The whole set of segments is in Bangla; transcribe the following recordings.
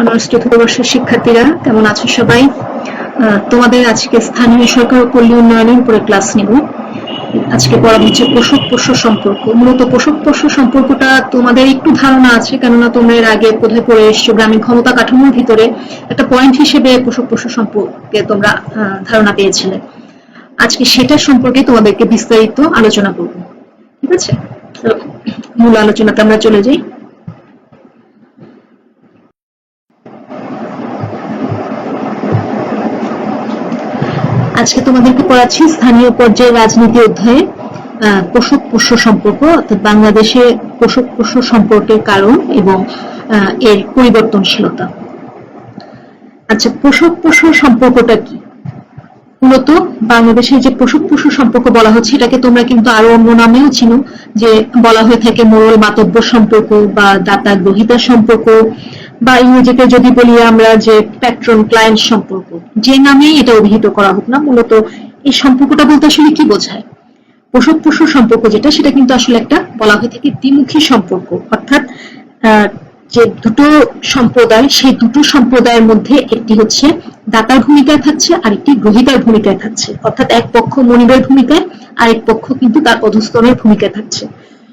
অনার্স চতুর্থ শিক্ষার্থীরা, কেমন আছো সবাই? তোমাদের আজকে স্থানীয় সরকার পল্লী উন্নয়নের উপরে ক্লাস নিব। আজকে পড়া হচ্ছে পোষক পোষ্য সম্পর্ক। মূলত পোষক পোষ্য সম্পর্কটা তোমাদের একটু ধারণা আছে, কেননা তোমরা এর আগে কোথায় পড়ে এসছো গ্রামীণ ক্ষমতা কাঠামোর ভিতরে। একটা পয়েন্ট হিসেবে পোষক পোষ্য সম্পর্কে তোমরা ধারণা পেয়েছিলে। আজকে সেটা সম্পর্কে তোমাদেরকে বিস্তারিত আলোচনা করব। ঠিক আছে? মূল আলোচনাতে আমরা চলে যাই। আজকে তোমাদেরকে পড়াচ্ছি স্থানীয় পর্যায়ে রাজনীতি অধ্যায়ে আহ, পোষক পোষ্য সম্পর্ক অর্থাৎ বাংলাদেশে পোষক পোষ্য সম্পর্কের কারণ এবং এর পরিবর্তনশীলতা। আচ্ছা পোষক পোষ্য সম্পর্কটা কি? মূলত বাংলাদেশে যে পোষক পোষ্য সম্পর্ক বলা হচ্ছে এটাকে তোমরা কিন্তু আরও অন্য নামেও চিনো যে বলা হয়ে থাকে মোরল মাতব্য সম্পর্ক বা দাতা গ্রহিতা সম্পর্ক বা ইংরেজিতে যদি বলি আমরা যে প্যাট্রন ক্লায়েন্ট সম্পর্ক, যে নামেই এটা অভিহিত করা হোক না, মূলত এই সম্পর্কটা বলতে আসলে কি বোঝায়? পোষক পোষ্য সম্পর্ক যেটা, সেটা কিন্তু আসলে একটা বলা হয়ে থাকে দ্বিমুখী সম্পর্ক। অর্থাৎ যে দুটো সম্প্রদায়, সেই দুটো সম্প্রদায়ের মধ্যে একটি হচ্ছে দাতার ভূমিকায় থাকছে, আর একটি গ্রহিতার ভূমিকায় থাকছে। অর্থাৎ এক পক্ষ মনিবের ভূমিকায়, আরেক পক্ষ কিন্তু তার অধস্তনের ভূমিকায় থাকছে।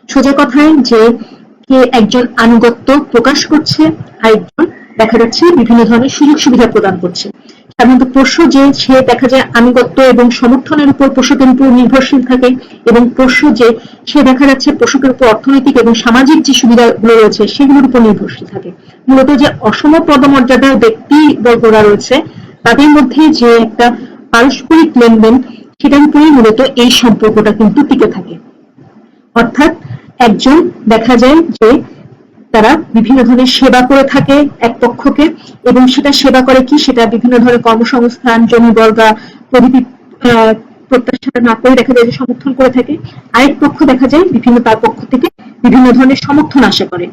সোজা কথায় যে কে একজন আনুগত্য প্রকাশ করছে, আরেকজন দেখা যাচ্ছে বিভিন্ন ধরনের সুযোগ সুবিধা প্রদান করছে। সাধারণত পোষ্য যে, সে দেখা যায় আনুগত্য এবং সমর্থনের উপর পোষকের উপর নির্ভরশীল থাকে এবং পোষ্য যে, সে দেখা যাচ্ছে পোষকের উপর অর্থনৈতিক এবং সামাজিক যে সুবিধাগুলো রয়েছে, সেগুলোর উপর নির্ভরশীল থাকে। মূলত যে অসম পদমর্যাদার ব্যক্তি বর্গরা রয়েছে, তাদের মধ্যে যে একটা পারস্পরিক লেনদেন, সেটার উপরেই মূলত এই সম্পর্কটা কিন্তু টিকে থাকে। অর্থাৎ একজন দেখা যায় যে তারা বিভিন্ন ধরনের সেবা করে থাকে এক পক্ষকে এবং সেটা সেবা করে কি? সেটা বিভিন্ন ধরনের কর্মসংস্থান, জমি বর্গা প্রভৃতি প্রত্যাশা না করে দেখা যায় যে সমর্থন করে থাকে। আরেক পক্ষ দেখা যায় বিভিন্ন তার পক্ষ থেকে বিভিন্ন ধরনের সমর্থন আশা করে।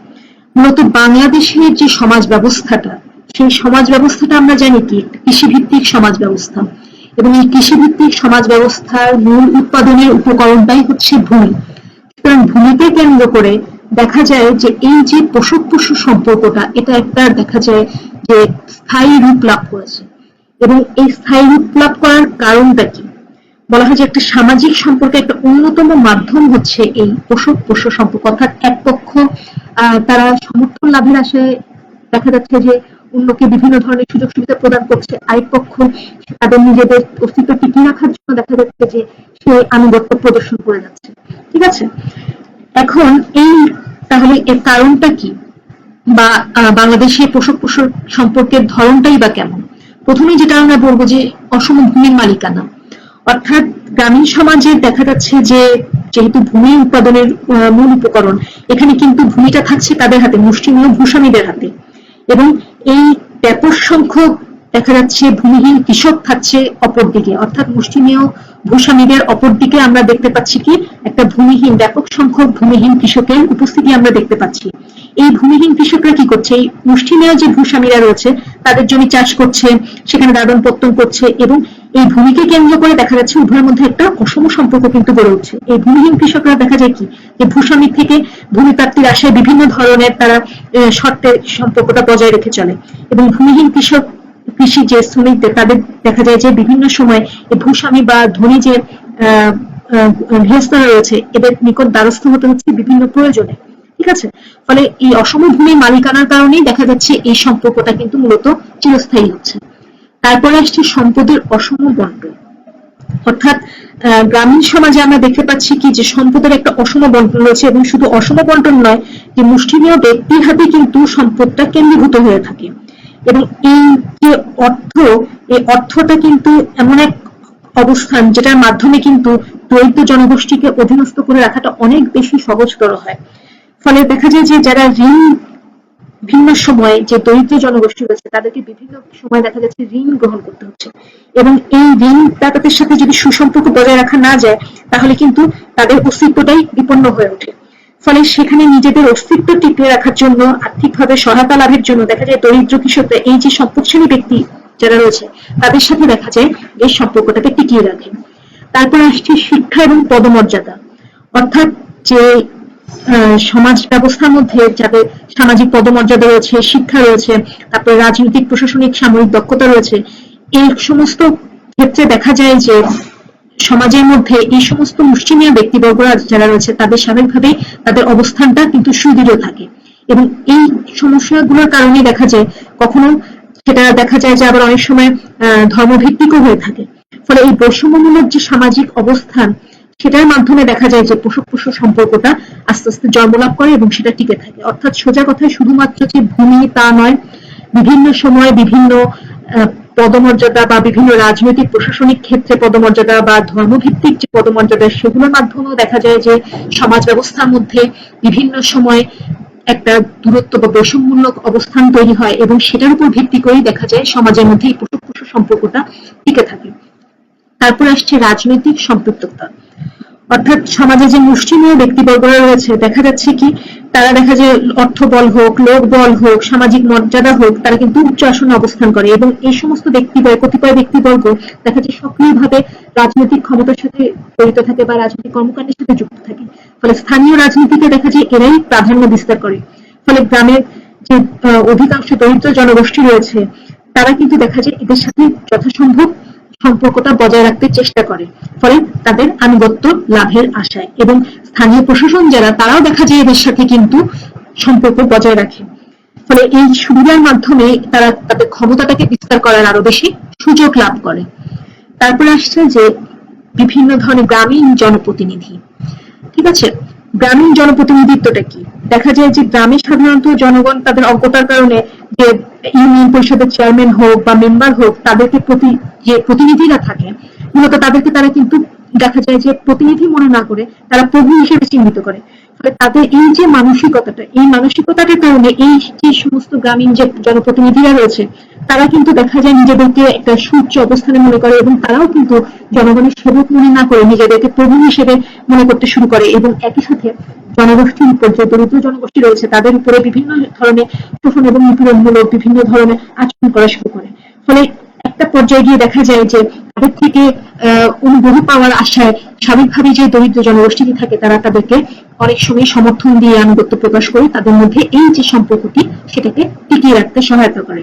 মূলত বাংলাদেশের যে সমাজ ব্যবস্থাটা, সেই সমাজ ব্যবস্থাটা আমরা জানি কি? কৃষিভিত্তিক সমাজ ব্যবস্থা। এবং এই কৃষিভিত্তিক সমাজ ব্যবস্থার মূল উৎপাদনের উপকরণটাই হচ্ছে ভূমি। সুতরাং ভূমিকে কেন্দ্র করে দেখা যায় যে এই যে পোষক পশু সম্পর্কটা, এটা একটা দেখা যায় যে স্থায়ী রূপ লাভ করেছে। এবং এই স্থায়ী রূপ লাভ করার কারণটা কি? বলা হয় যে একটা সামাজিক সম্পর্কে একটা অন্যতম মাধ্যম হচ্ছে এই পোষক পশু সম্পর্ক। অর্থাৎ এক পক্ষ তারা সমর্থন লাভের আশায় দেখা যাচ্ছে যে অন্যকে বিভিন্ন ধরনের সুযোগ সুবিধা প্রদান করছে আরেক পক্ষ, তাদের নিজেদের অস্তিত্ব টিকিয়ে রাখার জন্য দেখা যাচ্ছে যে সে আনুগত্য প্রদর্শন করে যাচ্ছে। ঠিক আছে? এখন এই তাহলে এর কারণটা কি? বা বাংলাদেশে পোষক পশু সম্পর্কের ধরনটাই বা কেমন? প্রথমে যেটা আমরা বলব যে অসম ভূমির মালিকানা। অর্থাৎ গ্রামীণ সমাজে দেখা যাচ্ছে যে যেহেতু ভূমি উৎপাদনের মূল উপকরণ, এখানে কিন্তু ভূমিটা থাকছে তাদের হাতে, মুষ্টিমেয় ভূস্বামীদের হাতে। এবং এই ব্যাপক সংখ্যক দেখা যাচ্ছে ভূমিহীন কৃষক থাকছে অপর দিকে অর্থাৎ মুষ্টিমেয় ভূস্বামীদের অপর দিকে আমরা দেখতে পাচ্ছি কি? একটা ভূমিহীন, ব্যাপক সংখ্যক ভূমিহীন কৃষকের উপস্থিতি আমরা দেখতে পাচ্ছি। এই ভূমিহীন কৃষকরা কি করছে? এই মুষ্টিমেয় যে ভূস্বামীরা রয়েছে, তাদের জমি চাষ করছে, সেখানে দাদন পত্তন করছে এবং এই ভূমিকে কেন্দ্র করে দেখা যাচ্ছে উভয়ের মধ্যে একটা অসম সম্পর্ক কিন্তু গড়ে উঠছে। এই ভূমিহীন কৃষকরা দেখা যায় কি? যে ভূস্বামী থেকে ভূমি প্রাপ্তির আশায় বিভিন্ন ধরনের তারা আহ, শর্তের সম্পর্কটা বজায় রেখে চলে। এবং ভূমিহীন কৃষক কৃষি যে শ্রমিকদের তাদের দেখা যায় যে বিভিন্ন সময় এই ভূস্বামী বা ধনী যে গৃহস্থরা রয়েছে এদের নিকট দ্বারস্থ হতে হচ্ছে বিভিন্ন প্রয়োজনে। ঠিক আছে? ফলে এই অসম ভূমির মালিকানার কারণেই দেখা যাচ্ছে এই সম্পর্কটা কিন্তু মূলত চিরস্থায়ী হচ্ছে। তারপরে আসছে সম্পদের অসম বন্টন। অর্থাৎ গ্রামীণ সমাজে আমরা দেখতে পাচ্ছি কি যে সম্পদের একটা অসম বন্টন রয়েছে এবং শুধু অসম বন্টন নয়, যে মুষ্টিমেয় ব্যক্তির হাতে কিন্তু সম্পদটা কেন্দ্রীভূত হয়ে থাকে। এবং এই যে অর্থ, এই অর্থটা কিন্তু এমন এক অবস্থান যেটার মাধ্যমে কিন্তু দরিদ্র জনগোষ্ঠীকে অধীনস্থ করে রাখাটা অনেক বেশি সহজতর হয়। ফলে দেখা যায় যে যারা ঋণ ভিন্ন সময়ে যে দরিদ্র জনগোষ্ঠী রয়েছে, তাদেরকে বিভিন্ন সময় দেখা যাচ্ছে ঋণ গ্রহণ করতে হচ্ছে। এবং এই ঋণ দাতাদের সাথে যদি সুসম্পর্ক বজায় রাখা না যায়, তাহলে কিন্তু তাদের অস্তিত্বটাই বিপন্ন হয়ে ওঠে। ফলে সেখানে নিজেদের অস্তিত্ব টিকিয়ে রাখার জন্য, আর্থিকভাবে সহায়তা লাভের জন্য দেখা যায় দরিদ্র কৃষকরা এই যে সম্পদশালী ব্যক্তি যারা রয়েছে, তাদের সাথে দেখা যায় এই সম্পর্কটাকে টিকিয়ে রাখে। তারপর আসছে শিক্ষা এবং পদমর্যাদা। অর্থাৎ যে সমাজ ব্যবস্থার মধ্যে যাদের সামাজিক পদমর্যাদা রয়েছে শিক্ষা রয়েছে তারপরে রাজনৈতিক প্রশাসনিক সামরিক দক্ষতা রয়েছে এই সমস্ত ক্ষেত্রে দেখা যায় যে সমাজের মধ্যে এই সমস্ত মুষ্টিমেয় ব্যক্তিবর্গরা যারা রয়েছে তাদের স্বাভাবিকভাবেই তাদের অবস্থানটা কিন্তু সুদৃঢ় থাকে। এবং এই সমস্যাগুলোর কারণে দেখা যায় কখনো সেটা দেখা যায় যে আবার অনেক সময় আহ, ধর্মভিত্তিকও হয়ে থাকে। ফলে এই বৈষম্যমূলক যে সামাজিক অবস্থান সেটার মাধ্যমে দেখা যায় যে পোষক পোষ্য সম্পর্কটা আস্তে আস্তে জন্মলাভ করে এবং সেটা টিকে থাকে। অর্থাৎ সোজা কথায় শুধুমাত্র যে ভূমি তা নয়, বিভিন্ন সময় বিভিন্ন পদমর্যাদা বা বিভিন্ন রাজনৈতিক প্রশাসনিক ক্ষেত্রে পদমর্যাদা বা ধর্মভিত্তিক যে পদমর্যাদা, সেগুলোর মাধ্যমেও দেখা যায় যে সমাজ ব্যবস্থার মধ্যে বিভিন্ন সময় একটা দূরত্ব বা বৈষম্যমূলক অবস্থান তৈরি হয় এবং সেটার উপর ভিত্তি করেই দেখা যায় সমাজের মধ্যে এই পোষ্য সম্পর্কটা টিকে থাকে। তারপর আসছে রাজনৈতিক সম্পৃক্ততা। অর্থাৎ সমাজে যে মুষ্টিমেয় ব্যক্তিবর্গরা রয়েছে, দেখা যাচ্ছে কি তারা দেখা যায় অর্থ বল হোক, লোক বল হোক, সামাজিক মর্যাদা হোক, তারা কিন্তু উচ্চ আসনে অবস্থান করে এবং এই সমস্ত ব্যক্তিবর্গ, কতিপয় ব্যক্তিবর্গ দেখা যায় সক্রিয়ভাবে রাজনৈতিক ক্ষমতার সাথে জড়িত থাকে বা রাজনৈতিক কর্মকাণ্ডের সাথে যুক্ত থাকে। ফলে স্থানীয় রাজনীতিতে দেখা যায় এরাই প্রাধান্য বিস্তার করে। ফলে গ্রামের যে অধিকাংশ দরিদ্র জনগোষ্ঠী রয়েছে, তারা কিন্তু দেখা যায় এদের সাথে যথাসম্ভব সম্পর্কটা বজায় রাখতে চেষ্টা করে। ফলে তাদের আনুগত্য লাভের আশায় এবং স্থানীয় প্রশাসন যারা, তারাও দেখা যায় এদের সাথে কিন্তু সম্পর্ক বজায় রাখে। ফলে এই সুবিধার মাধ্যমে তারা তাদের ক্ষমতাটাকে বিস্তার করার আরও বেশি সুযোগ লাভ করে। তারপরে আসছে যে বিভিন্ন ধরনের গ্রামীণ জনপ্রতিনিধি। ঠিক আছে? গ্রামীণ জনপ্রতিনিধিত্বটা কি? দেখা যায় যে গ্রামে সাধারণত জনগণ তাদের অজ্ঞতার কারণে যে ইউনিয়ন পরিষদের চেয়ারম্যান হোক বা মেম্বার হোক, তাদেরকে প্রতি, যে প্রতিনিধিরা থাকে, মূলত তাদেরকে তারা কিন্তু দেখা যায় যে প্রতিনিধি মনে না করে, তারা প্রভু হিসেবে চিহ্নিত করে। ফলে তাদের এই যে মানসিকতাটা, এই মানসিকতাটার কারণে এই যে সমস্ত গ্রামীণ যে জনপ্রতিনিধিরা রয়েছে, তারা কিন্তু দেখা যায় নিজেদেরকে একটা সুউচ্চ অবস্থানে মনে করে এবং তারাও কিন্তু জনগণের সেবক মনে না করে নিজেদেরকে প্রভু হিসেবে মনে করতে শুরু করে এবং একই সাথে জনগোষ্ঠীর উপর যে দরিদ্র জনগোষ্ঠী রয়েছে, তাদের উপরে বিভিন্ন ধরনের শোষণ এবং নিপীড়নমূলক বিভিন্ন ধরনের আচরণ করা শুরু করে। ফলে একটা পর্যায়ে গিয়ে দেখা যায় যে তাদের থেকে অনুগ্রহ পাওয়ার আশায় স্বাভাবিকভাবে যে দরিদ্র জনগোষ্ঠীটি থাকে, তারা তাদেরকে অনেক সময় সমর্থন দিয়ে আনুগত্য প্রকাশ করে, তাদের মধ্যে এই যে সম্পর্কটি, সেটাকে টিকিয়ে রাখতে সহায়তা করে।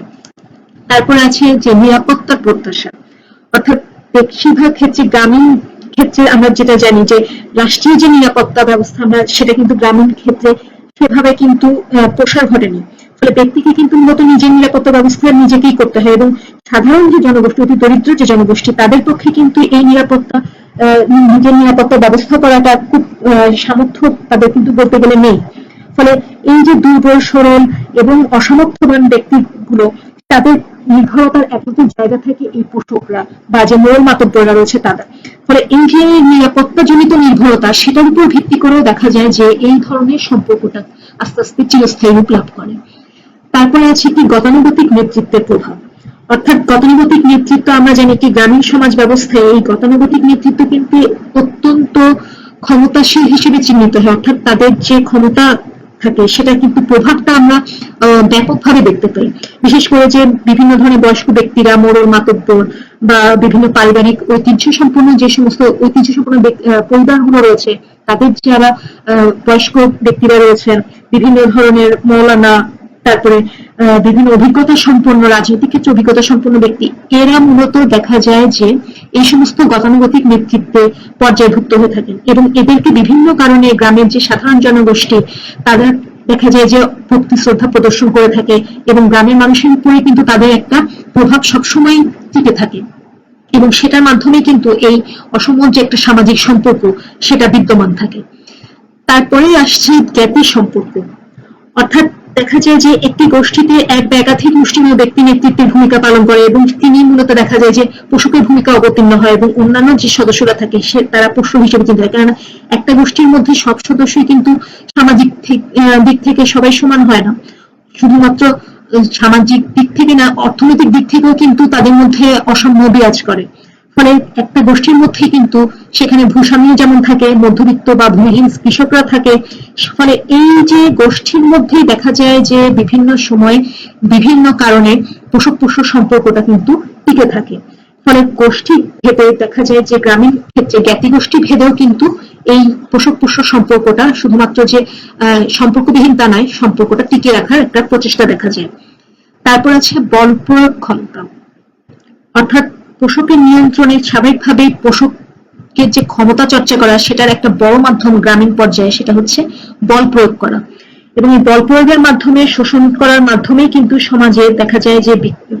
তারপরে আছে যে নিরাপত্তার প্রত্যাশা। অর্থাৎ বেশিরভাগ ক্ষেত্রে গ্রামীণ ক্ষেত্রে আমরা যেটা জানি যে, রাষ্ট্রীয় যে নিরাপত্তা ব্যবস্থা আমরা, সেটা কিন্তু গ্রামীণ ক্ষেত্রে সেভাবে কিন্তু প্রসার ঘটেনি। ফলে ব্যক্তিকে কিন্তু মূলত নিজের নিরাপত্তা ব্যবস্থা নিজেকেই করতে হয় এবং সাধারণ যে জনগোষ্ঠী, অতি দরিদ্র যে জনগোষ্ঠী, তাদের পক্ষে কিন্তু এই নিরাপত্তা নিজের নিরাপত্তা ব্যবস্থা করাটা খুব সামর্থ্য তাদের কিন্তু বলতে গেলে নেই। ফলে এই যে দুর্বল, সরল এবং অসমর্থবান ব্যক্তিগুলো, তাদের নির্ভরতার একমাত্র জায়গা থেকে এই পোষকরা বা যে মোড়ল মাতব্বররা রয়েছে তারা। ফলে এই যে নিরাপত্তাজনিত নির্ভরতা, সেটার উপর ভিত্তি করেও দেখা যায় যে এই ধরনের সম্পর্কটা আস্তে আস্তে চিরস্থায়ী রূপ লাভ করে। তারপরে আছে কি গতানুগতিক নেতৃত্বের প্রভাব। অর্থাৎ গতানুগতিক নেতৃত্ব আমরা জানি কি গ্রামীণ সমাজ ব্যবস্থায় এই গতানুগতিক নেতৃত্ব কিন্তু অত্যন্ত ক্ষমতাশীল হিসেবে চিহ্নিত হয়, অর্থাৎ তাদের যে ক্ষমতা থাকে সেটা কিন্তু প্রভাবটা আমরা ব্যাপকভাবে দেখতে পাই। বিশেষ করে যে বিভিন্ন ধরনের বয়স্ক ব্যক্তিরা মোড়ল, মাতব্বর বা বিভিন্ন পারিবারিক ঐতিহ্য সম্পন্ন যে সমস্ত ঐতিহ্য সম্পন্ন পরিবারগুলো রয়েছে, তাদের যারা বয়স্ক ব্যক্তিরা রয়েছেন, বিভিন্ন ধরনের মৌলানা তারপরে বিভিন্ন অভিজ্ঞতা সম্পন্ন, রাজনৈতিক ক্ষেত্রে অভিজ্ঞতা সম্পন্ন ব্যক্তি। এরা মূলত দেখা যায় যে এই সমস্ত গতানুগতিক নেতৃত্বে পর্যায়ভুক্ত হয়ে থাকেন এবং এদেরকে বিভিন্ন কারণে গ্রামের যে সাধারণ জনগোষ্ঠী তারা দেখা যায় যে ভক্তি, শ্রদ্ধা প্রদর্শন করে থাকে এবং গ্রামের মানুষের উপরে কিন্তু তাদের একটা প্রভাব সবসময় টিকে থাকে। এবং সেটার মাধ্যমে কিন্তু এই অসম যে একটা সামাজিক সম্পর্ক, সেটা বিদ্যমান থাকে। তারপরে আসছে জ্ঞাতি সম্পর্ক। অর্থাৎ দেখা যায় যে একটি গোষ্ঠীতে এক বা একাধিক মুষ্টিমেয় ব্যক্তি নেতৃত্বের ভূমিকা পালন করে এবং তিনি মূলত দেখা যায় যে পশুকের ভূমিকা অবতীর্ণ হয় এবং অন্যান্য যে সদস্যরা থাকে, সে তারা পশু হিসেবে চিন্তা হয়। কেননা একটা গোষ্ঠীর মধ্যে সব সদস্যই কিন্তু সামাজিক দিক থেকে সবাই সমান হয় না। শুধুমাত্র সামাজিক দিক থেকে না, অর্থনৈতিক দিক থেকেও কিন্তু তাদের মধ্যে অসাম্য বিরাজ করে। ফলে একটা গোষ্ঠীর মধ্যে কিন্তু সেখানে ভূস্বামীও যেমন থাকে, মধ্যবিত্ত বা ভূমিহীন কৃষকরা থাকে, ফলে এই যে গোষ্ঠীর মধ্যেই দেখা যায় যে বিভিন্ন সময় বিভিন্ন কারণে পোষক পোষ্য সম্পর্কটা কিন্তু টিকে থাকে। ফলে গোষ্ঠী ভেদে দেখা যায় যে গ্রামীণ ক্ষেত্রে জ্ঞাতি গোষ্ঠী ভেদেও কিন্তু এই পোষক পোষ্য সম্পর্কটা শুধুমাত্র যে সম্পর্কবিহীন তা নয়, সম্পর্কটা টিকে রাখার একটা প্রচেষ্টা দেখা যায়। তারপর আছে বল প্রয়োগ ক্ষমতা। অর্থাৎ পোষকের নিয়ন্ত্রণে স্বাভাবিকভাবে পোষকের যে ক্ষমতা চর্চা করা, সেটার একটা বড় মাধ্যম গ্রামীণ পর্যায়ে সেটা হচ্ছে বল প্রয়োগ করা। এবং এই বল প্রয়োগের মাধ্যমে, শোষণ করার মাধ্যমেই কিন্তু সমাজে দেখা যায় যে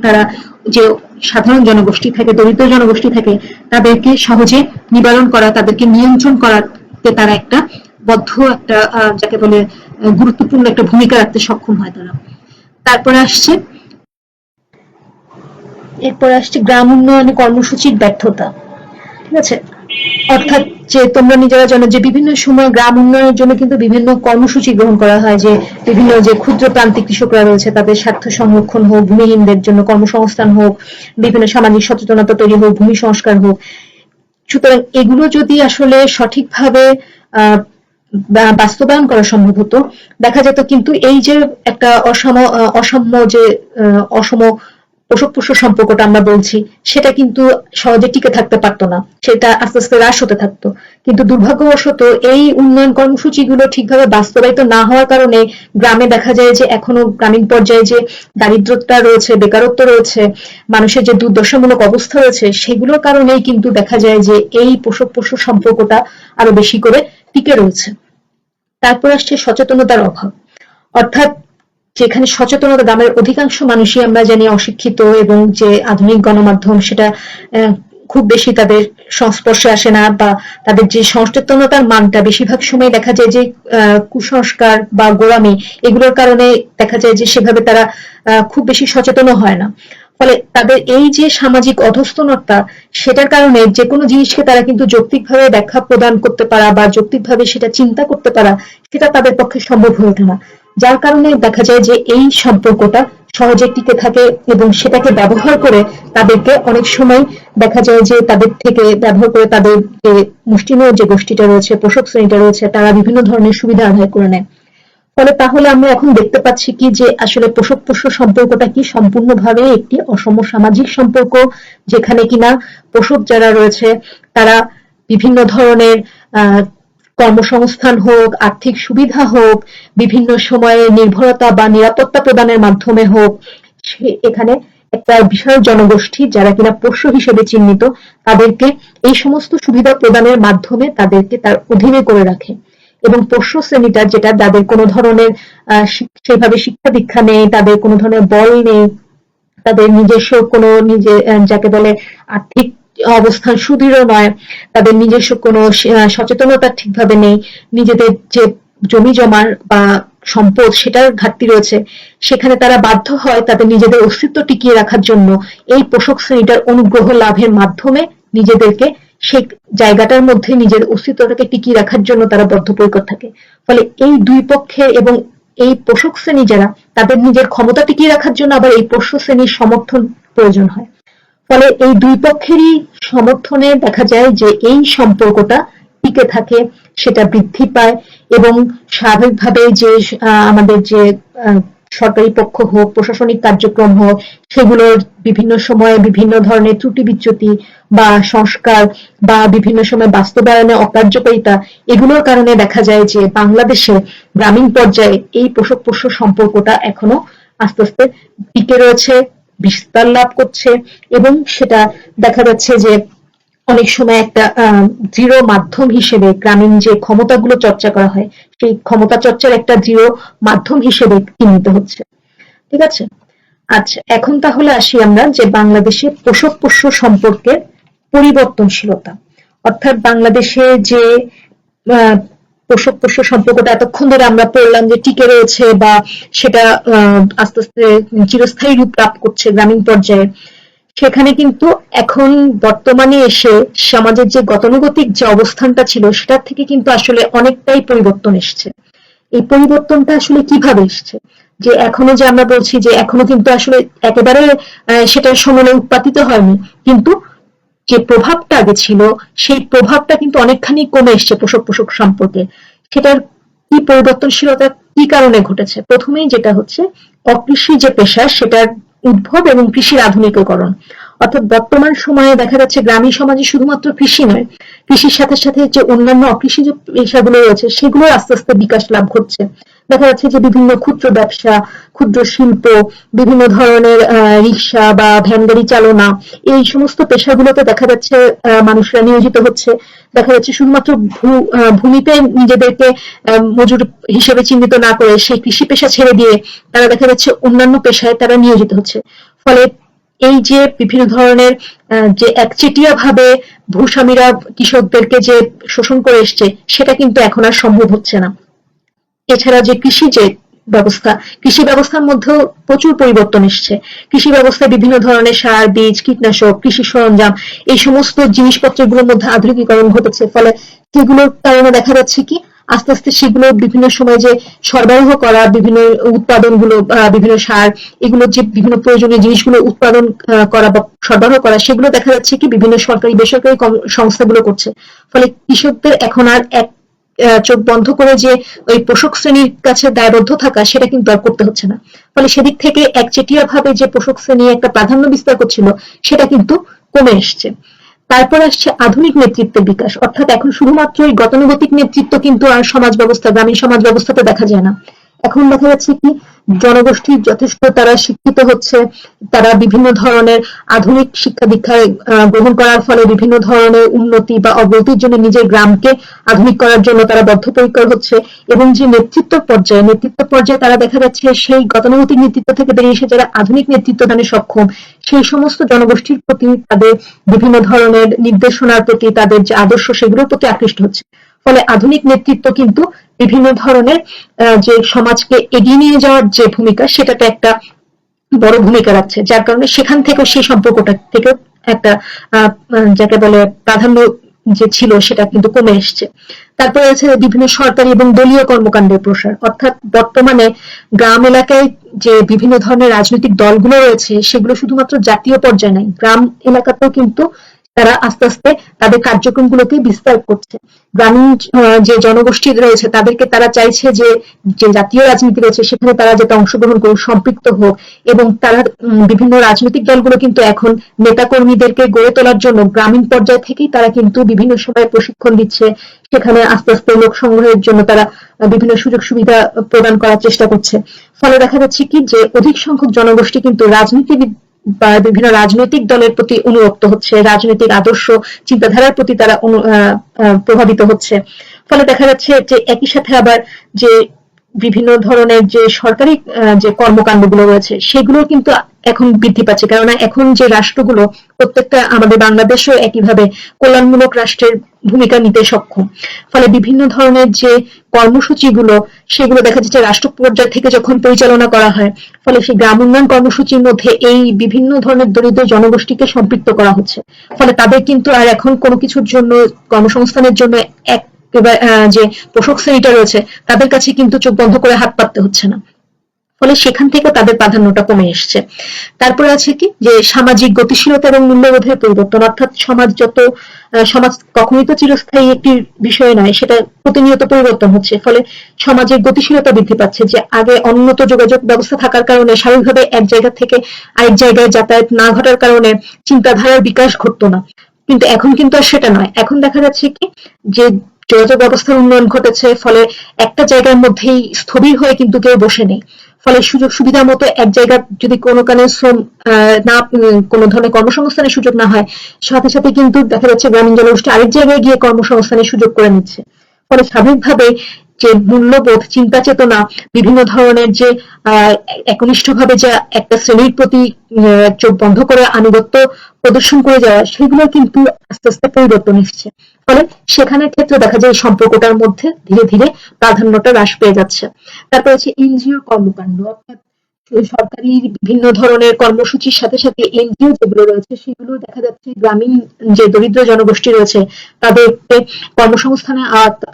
তারা যে সাধারণ জনগোষ্ঠী থাকে, দরিদ্র জনগোষ্ঠী থাকে, তাদেরকে সহজে নিবারণ করা, তাদেরকে নিয়ন্ত্রণ করাতে তারা একটা বদ্ধ একটা যাকে বলে গুরুত্বপূর্ণ একটা ভূমিকা রাখতে সক্ষম হয় তারা। তারপরে আসছে এরপর আসছে গ্রাম উন্নয়ন কর্মসূচির ব্যর্থতা। ঠিক আছে? অর্থাৎ যে তোমরা নিজেরা জানো যে বিভিন্ন সময় গ্রাম উন্নয়নের জন্য কিন্তু বিভিন্ন কর্মসূচি গ্রহণ করা হয় যে বিভিন্ন যে ক্ষুদ্র প্রান্তিক কৃষকরা রয়েছে তাদের স্বার্থ সংরক্ষণ হোক ভূমিহীনদের জন্য কর্মসংস্থান হোক বিভিন্ন সামাজিক সচেতনতা তৈরি হোক ভূমি সংস্কার হোক। সুতরাং এগুলো যদি আসলে সঠিকভাবে আহ, বাস্তবায়ন করা সম্ভব হতো দেখা যেত কিন্তু এই যে একটা অসম অসাম্য যে অসম পোষক পোষ্য সম্পর্কটা আমরা বলছি, সেটা কিন্তু সহজে টিকে থাকতে পারতো না। সেটা আস্তে আস্তে হ্রাস হতে থাকতো। কিন্তু দুর্ভাগ্যবশত এই উন্নয়ন কর্মসূচিগুলো ঠিকভাবে বাস্তবায়িত না হওয়ার কারণে গ্রামে দেখা যায় যে এখনও গ্রামীণ পর্যায়ে যে দারিদ্রতা রয়েছে, বেকারত্ব রয়েছে, মানুষের যে দুর্দশামূলক অবস্থা রয়েছে, সেগুলোর কারণেই কিন্তু দেখা যায় যে এই পোষক পোষ্য সম্পর্কটা আরও বেশি করে টিকে রয়েছে। তারপর আসছে সচেতনতার অভাব। অর্থাৎ যেখানে সচেতনতা গ্রামের অধিকাংশ মানুষই আমরা জানি অশিক্ষিত এবং যে আধুনিক গণমাধ্যম সেটা খুব বেশি তাদের সংস্পর্শে আসে না বা তাদের যে সচেতনতার মানটা বেশিরভাগ সময় দেখা যায় যে কুসংস্কার বা গোড়ামি এগুলোর কারণে দেখা যায় যে সেভাবে তারা খুব বেশি সচেতন হয় না। ফলে তাদের এই যে সামাজিক অধস্তনতা সেটার কারণে যে কোনো জিনিসকে তারা কিন্তু যৌক্তিকভাবে ব্যাখ্যা প্রদান করতে পারা বা যৌক্তিকভাবে সেটা চিন্তা করতে পারা, সেটা তাদের পক্ষে সম্ভব হয়ে ওঠে না। যার কারণে দেখা যায় যে এই সম্পর্কটা সহজে টিকে থাকে এবং সেটাকে ব্যবহার করে তাদেরকে অনেক সময় দেখা যায় যে তাদের থেকে ব্যবহার করে তাদের যে মুষ্টিমেয় যে গোষ্ঠীটা রয়েছে, পোষক শ্রেণীটা রয়েছে, তারা বিভিন্ন ধরনের সুবিধা আদায় করে নেয়। ফলে তাহলে আমরা এখন দেখতে পাচ্ছি কি যে আসলে পোষক পোষ্য সম্পর্কটা কি সম্পূর্ণভাবে একটি অসম সামাজিক সম্পর্ক, যেখানে কিনা পোষক যারা রয়েছে, তারা বিভিন্ন ধরনের কর্মসংস্থান হোক, আর্থিক সুবিধা হোক, বিভিন্ন সময়ে নির্ভরতা বা নিরাপত্তা প্রদানের মাধ্যমে হোক এখানে একটা বিশাল জনগোষ্ঠী যারা কিনা পোষ্য হিসেবে চিহ্নিত, তাদেরকে এই সমস্ত সুবিধা প্রদানের মাধ্যমে তাদেরকে তার অধীনে করে রাখে। এবং পোষ্য শ্রেণীটা যেটা তাদের কোনো ধরনের সেভাবে শিক্ষা দীক্ষা নেই, তাদের কোনো ধরনের বল নেই, তাদের নিজস্ব কোনো নিজে যাকে বলে আর্থিক অবস্থান সুদৃঢ় নয়, তাদের নিজস্ব কোনো সচেতনতা ঠিকভাবে নেই, নিজেদের যে জমি জমার বা সম্পদ সেটার ঘাটতি রয়েছে, সেখানে তারা বাধ্য হয় তাদের নিজেদের অস্তিত্ব টিকিয়ে রাখার জন্য। এই পোষক শ্রেণীটার অনুগ্রহ লাভের মাধ্যমে নিজেদেরকে সেই জায়গাটার মধ্যে নিজের অস্তিত্বটাকে টিকিয়ে রাখার জন্য তারা বদ্ধপরিকর থাকে। ফলে এই দুই পক্ষে এবং এই পোষক শ্রেণি যারা, তাদের নিজের ক্ষমতা টিকিয়ে রাখার জন্য আবার এই পোষ্য শ্রেণির সমর্থন প্রয়োজন হয়। ফলে এই দুই পক্ষেরই সমর্থনে দেখা যায় যে এই সম্পর্কটা টিকে থাকে, সেটা বৃদ্ধি পায় এবং স্বাভাবিকভাবে যে আমাদের যে সরকারি পক্ষ হোক, প্রশাসনিক কার্যক্রম হোক, সেগুলোর বিভিন্ন সময়ে বিভিন্ন ধরনের ত্রুটি বিচ্যুতি বা সংস্কার বা বিভিন্ন সময় বাস্তবায়নে অকার্যকারিতা, এগুলোর কারণে দেখা যায় যে বাংলাদেশে গ্রামীণ পর্যায়ে এই পোষক পোষ্য সম্পর্কটা এখনও আস্তে আস্তে টিকে রয়েছে। বিস্তার লাভ করছে এবং সেটা দেখা যাচ্ছে যে অনেক সময় একটা দৃঢ় মাধ্যম হিসেবে গ্রামীণ যে ক্ষমতাগুলো চর্চা করা হয়, সেই ক্ষমতা চর্চার একটা দৃঢ় মাধ্যম হিসেবে চিহ্নিত হচ্ছে। ঠিক আছে? আচ্ছা এখন তাহলে আসি আমরা যে বাংলাদেশে পোষক পোষ্য সম্পর্কের পরিবর্তনশীলতা। অর্থাৎ বাংলাদেশে যে পোষক পোষ্য সম্পর্কটা এতক্ষণ ধরে আমরা পড়লাম যে টিকে রয়েছে বা সেটা আস্তে আস্তে চিরস্থায়ী রূপ লাভ করছে গ্রামীণ পর্যায়ে। সেখানে কিন্তু এখন বর্তমানে এসে সমাজের যে গতানুগতিক যে অবস্থানটা ছিল সেটার থেকে কিন্তু আসলে অনেকটাই পরিবর্তন এসছে। এই পরিবর্তনটা আসলে কীভাবে এসছে? যে এখনও যে আমরা বলছি যে এখনও কিন্তু আসলে একেবারে আহ, সেটা সমানে উৎপাদিত হয়নি কিন্তু যে প্রভাবটা আগে ছিল, সেই প্রভাবটা কিন্তু অনেকখানি কমে এসছে পোষক পোষক সম্পর্কে। সেটার কি পরিবর্তনশীলতা, কি কারণে ঘটেছে? প্রথমেই যেটা হচ্ছে, অকৃষি যে পেশা, সেটার উদ্ভব এবং কৃষির আধুনিকীকরণ। অর্থাৎ বর্তমান সময়ে দেখা যাচ্ছে গ্রামীণ সমাজে শুধুমাত্র কৃষি নয়, কৃষির সাথে সাথে যে অন্যান্য অকৃষিজ পেশাগুলো রয়েছে, সেগুলো আস্তে আস্তে বিকাশ লাভ করছে দেখা যাচ্ছে যে বিভিন্ন ক্ষুদ্র ব্যবসা, ক্ষুদ্র শিল্প, বিভিন্ন ধরনের রিক্সা বা ভ্যান গাড়ি চালনা, এই সমস্ত পেশাগুলোতে দেখা যাচ্ছে মানুষরা নিয়োজিত হচ্ছে। দেখা যাচ্ছে শুধুমাত্র ভূমিতে নিজেদেরকে মজুর হিসেবে চিহ্নিত না করে সেই কৃষি পেশা ছেড়ে দিয়ে তারা দেখা যাচ্ছে অন্যান্য পেশায় তারা নিয়োজিত হচ্ছে। ফলে এই যে বিভিন্ন ধরনের যে একচেটিয়া ভাবে ভূস্বামীরা কৃষকদেরকে যে শোষণ করে এসছে, সেটা কিন্তু এখন আর সম্ভব হচ্ছে না। এছাড়া যে কৃষি যে ব্যবস্থা, কৃষি ব্যবস্থার মধ্যেও প্রচুর পরিবর্তন এসছে। কৃষি ব্যবস্থায় বিভিন্ন ধরনের সার, বীজ, কীটনাশক, কৃষি সরঞ্জাম, এই সমস্ত জিনিসপত্রগুলোর মধ্যে আধুনিকীকরণ ঘটেছে। ফলে সেগুলোর কারণে দেখা যাচ্ছে কি আস্তে আস্তে সেগুলো বিভিন্ন সময় যে সরবরাহ করা, বিভিন্ন উৎপাদনগুলো বিভিন্ন সার, এগুলো যে বিভিন্ন প্রয়োজনীয় জিনিসগুলো উৎপাদন করা বা সরবরাহ করা, সেগুলো দেখা যাচ্ছে কি বিভিন্ন সরকারি, বেসরকারি সংস্থাগুলো করছে। ফলে কৃষকদের এখন আর এক চোখ বন্ধ করে যে ওই পোষক শ্রেণির কাছে দায়বদ্ধ থাকা, সেটা কিন্তু আর করতে হচ্ছে না। ফলে সেদিক থেকে একচেটিয়া ভাবে যে পোষক শ্রেণি একটা প্রাধান্য বিস্তার করছিল, সেটা কিন্তু কমে এসছে। তারপর আসছে আধুনিক নেতৃত্বের বিকাশ। অর্থাৎ এখন শুধুমাত্র এই গতানুগতিক নেতৃত্ব কিন্তু আর সমাজ ব্যবস্থা, গ্রামীণ সমাজ ব্যবস্থাতে দেখা যায় না। এখন দেখা যাচ্ছে কি জনগোষ্ঠী যথেষ্ট তারা শিক্ষিত হচ্ছে, তারা বিভিন্ন ধরনের আধুনিক শিক্ষা দীক্ষা গ্রহণ করার ফলে বিভিন্ন ধরনের উন্নতি বা অগ্রতির জন্য নিজের গ্রামকে আধুনিক করার জন্য তারা বদ্ধপরিকর হচ্ছে এবং যে নেতৃত্ব পর্যায়ে নেতৃত্ব পর্যায়ে তারা দেখা যাচ্ছে সেই গতানুগতিক নেতৃত্ব থেকে বেরিয়ে এসে যারা আধুনিক নেতৃত্ব দানে সক্ষম, সেই সমস্ত জনগোষ্ঠীর প্রতি তাদের বিভিন্ন ধরনের নির্দেশনার প্রতি তাদের যে আদর্শ, সেগুলোর প্রতি আকৃষ্ট হচ্ছে। ফলে আধুনিক নেতৃত্ব কিন্তু বিভিন্ন ধরনের যে সমাজকে এগিয়ে নিয়ে যাওয়ার যে ভূমিকা সেটাতে একটা বড় ভূমিকা রাখছে। যার কারণে সেখান থেকেও সেই সম্পর্কটা থেকে একটা যাকে বলে প্রাধান্য যে ছিল সেটা কিন্তু কমে এসছে। তারপরে আছে বিভিন্ন সরকারি এবং দলীয় কর্মকাণ্ডের প্রসার। অর্থাৎ বর্তমানে গ্রাম এলাকায় যে বিভিন্ন ধরনের রাজনৈতিক দলগুলো রয়েছে, সেগুলো শুধুমাত্র জাতীয় পর্যায়ে নাই, গ্রাম এলাকাতেও কিন্তু তারা আস্তে আস্তে তাদের কার্যক্রমগুলোকে বিস্তার করছে। গ্রামীণ যে জনগোষ্ঠী রয়েছে, তাদেরকে তারা চাইছে যে যে জাতীয় রাজনীতি রয়েছে, সেখানে তারা যাতে অংশগ্রহণ করুক, সম্পৃক্ত হোক এবং তারা বিভিন্ন রাজনৈতিক দলগুলো কিন্তু এখন নেতাকর্মীদেরকে গড়ে তোলার জন্য গ্রামীণ পর্যায় থেকেই তারা কিন্তু বিভিন্ন সময় প্রশিক্ষণ দিচ্ছে। সেখানে আস্তে আস্তে লোক সংগ্রহের জন্য তারা বিভিন্ন সুযোগ সুবিধা প্রদান করার চেষ্টা করছে। ফলে দেখা যাচ্ছে কি, যে অধিক সংখ্যক জনগোষ্ঠী কিন্তু রাজনীতিবিদ বা বিভিন্ন রাজনৈতিক দলের প্রতি অনুরক্ত হচ্ছে, রাজনৈতিক আদর্শ, চিন্তাধারার প্রতি তারা প্রভাবিত হচ্ছে। ফলে দেখা যাচ্ছে যে একই সাথে আবার যে বিভিন্ন ধরনের যে সরকারি যে কর্মকাণ্ডগুলো রয়েছে সেগুলো কিন্তু এখন বৃদ্ধি পাচ্ছে। কেননা এখন যে রাষ্ট্রগুলো প্রত্যেকটা আমাদের বাংলাদেশও একইভাবে কল্যাণমূলক রাষ্ট্রের ভূমিকা নিতে সক্ষম। ফলে বিভিন্ন ধরনের যে কর্মসূচিগুলো সেগুলো দেখা যাচ্ছে রাষ্ট্র পর্যায় থেকে যখন পরিচালনা করা হয়, ফলে সেই গ্রাম উন্নয়ন কর্মসূচির মধ্যে এই বিভিন্ন ধরনের দরিদ্র জনগোষ্ঠীকে সম্পৃক্ত করা হচ্ছে। ফলে তাদের কিন্তু আর এখন কোনো কিছুর জন্য কর্মসংস্থানের জন্য এক যে পোষক শ্রেণীটা রয়েছে, তাদের কাছে কিন্তু চোখ বন্ধ করে হাত পাততে হচ্ছে না। ফলে সেখান থেকে তাদের প্রাধান্যটা কমে এসছে। তারপরে আছে কি? যে সামাজিক গতিশীলতা এবং মূল্যবোধের পরিবর্তন। অর্থাৎ সমাজ যত সমাজ কখনোই তো চিরস্থায়ী একটি বিষয় নয়, সেটা প্রতিনিয়ত পরিবর্তন হচ্ছে। ফলে সমাজের গতিশীলতা বৃদ্ধি পাচ্ছে যে আগে অনুন্নত যোগাযোগ ব্যবস্থা থাকার কারণে স্বাভাবিকভাবে এক জায়গা থেকে আরেক জায়গায় যাতায়াত না ঘটার কারণে চিন্তাধারার বিকাশ ঘটতো না। কিন্তু এখন কিন্তু আর সেটা নয়। এখন দেখা যাচ্ছে কি? যে যোগাযোগ ব্যবস্থার উন্নয়ন ঘটেছে, ফলে একটা জায়গার মধ্যেই স্থবির হয়ে কিন্তু কেউ বসে নেই। ফলে সুযোগ সুবিধা মতো এক জায়গা যদি কোনো কারণে শ্রম না কোনো ধরনের কর্মসংস্থানের সুযোগ না হয়, সাথে সাথে কিন্তু দেখা যাচ্ছে গ্রামীণ জনগোষ্ঠী আরেক জায়গায় গিয়ে কর্মসংস্থানের সুযোগ করে নিচ্ছে। ফলে স্বাভাবিকভাবে যে মূল্যবোধ, চিন্তা চেতনা, বিভিন্ন ধরনের যে একনিষ্ঠভাবে যা একটা শ্রেণির প্রতি চোখ বন্ধ করে আনুগত্য প্রদর্শন করে যাওয়া, সেগুলো কিন্তু আস্তে আস্তে পরিবর্তন এসছে। ফলে সেখানের ক্ষেত্রে দেখা যায় সম্পর্কটার মধ্যে ধীরে ধীরে প্রাধান্যটা হ্রাস পেয়ে যাচ্ছে। তারপর হচ্ছে এনজিও কর্মকাণ্ড, অর্থাৎ সরকারি বিভিন্ন ধরনের কর্মসূচির সাথে সাথে এনজিও যেগুলো রয়েছে, সেগুলো দেখা যাচ্ছে গ্রামীণ যে দরিদ্র জনগোষ্ঠী রয়েছে, তাদেরকে কর্মসংস্থানে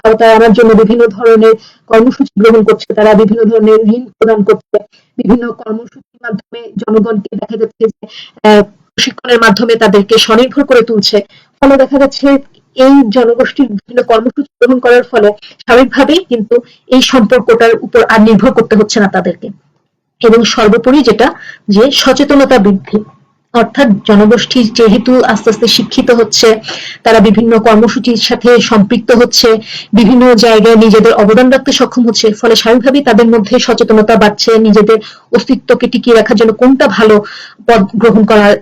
আওতায় আনার জন্য বিভিন্ন ধরনের কর্মসূচি গ্রহণ করছে। তারা বিভিন্ন ধরনের ঋণ প্রদান করছে। বিভিন্ন কর্মসূচির মাধ্যমে জনগণকে দেখা যাচ্ছে যে প্রশিক্ষণের মাধ্যমে তাদেরকে স্বনির্ভর করে তুলছে। ফলে দেখা যাচ্ছে এই জনগোষ্ঠীর বিভিন্ন কর্মসূচি গ্রহণ করার ফলে স্বাভাবিকভাবেই কিন্তু এই সম্পর্কটার উপর আর নির্ভর করতে হচ্ছে না তাদেরকে। এবং সর্বোপরি যেটা যে সচেতনতা বৃদ্ধি। অর্থাৎ জনগোষ্ঠী যেহেতু আস্তে আস্তে শিক্ষিত হচ্ছে, তারা বিভিন্ন কর্মসূচির সাথে সম্পৃক্ত হচ্ছে, বিভিন্ন জায়গায় নিজেদের অবদান রাখতে সক্ষম হচ্ছে, ফলে স্বাভাবিকভাবেই তাদের মধ্যে সচেতনতা বাড়ছে, নিজেদের অস্তিত্বকে টিকিয়ে রাখার জন্য কোনটা ভালো পদ গ্রহণ করা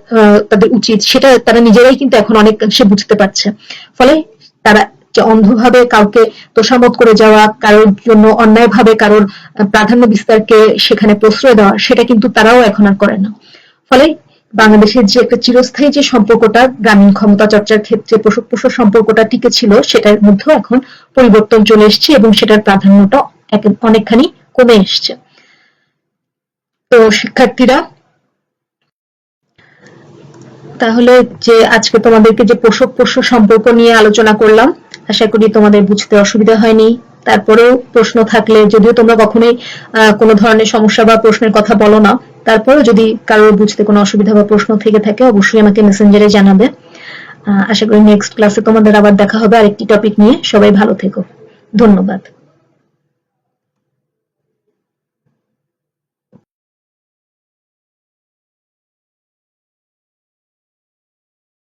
তাদের উচিত, সেটা তারা নিজেরাই কিন্তু এখন অনেকাংশে বুঝতে পারছে। ফলে তারা অন্ধভাবে কাউকে তোষামত করে যাওয়া, কারোর জন্য অন্যায়ভাবে কারোর প্রাধান্য বিস্তারকে সেখানে প্রশ্রয় দেওয়া, সেটা কিন্তু তারাও এখন আর করে না। ফলে বাংলাদেশের যে একটা চিরস্থায়ী যে সম্পর্কটা, গ্রামীণ ক্ষমতা চর্চার ক্ষেত্রে পোষক সম্পর্কটা টিকে ছিল, সেটার মধ্যেও এখন পরিবর্তন চলে এসেছে এবং সেটার প্রাধান্যটা অনেকখানি কমে এসছে। তো শিক্ষার্থীরা, তাহলে যে আজকে তোমাদেরকে যে পোষক পোষ্য সম্পর্ক নিয়ে আলোচনা করলাম আশা করি তোমাদের বুঝতে অসুবিধা হয়নি। তারপরেও প্রশ্ন থাকলে যদিও তোমরা কখনোই কোনো ধরনের সমস্যা বা প্রশ্নের কথা বলো না, তারপরেও যদি কারোর বুঝতে কোনো অসুবিধা বা প্রশ্ন থেকে থাকে, অবশ্যই আমাকে মেসেঞ্জারে জানাবে। আশা করি নেক্সট ক্লাসে তোমাদের আবার দেখা হবে আরেকটি টপিক নিয়ে। সবাই ভালো থেকো। ধন্যবাদ।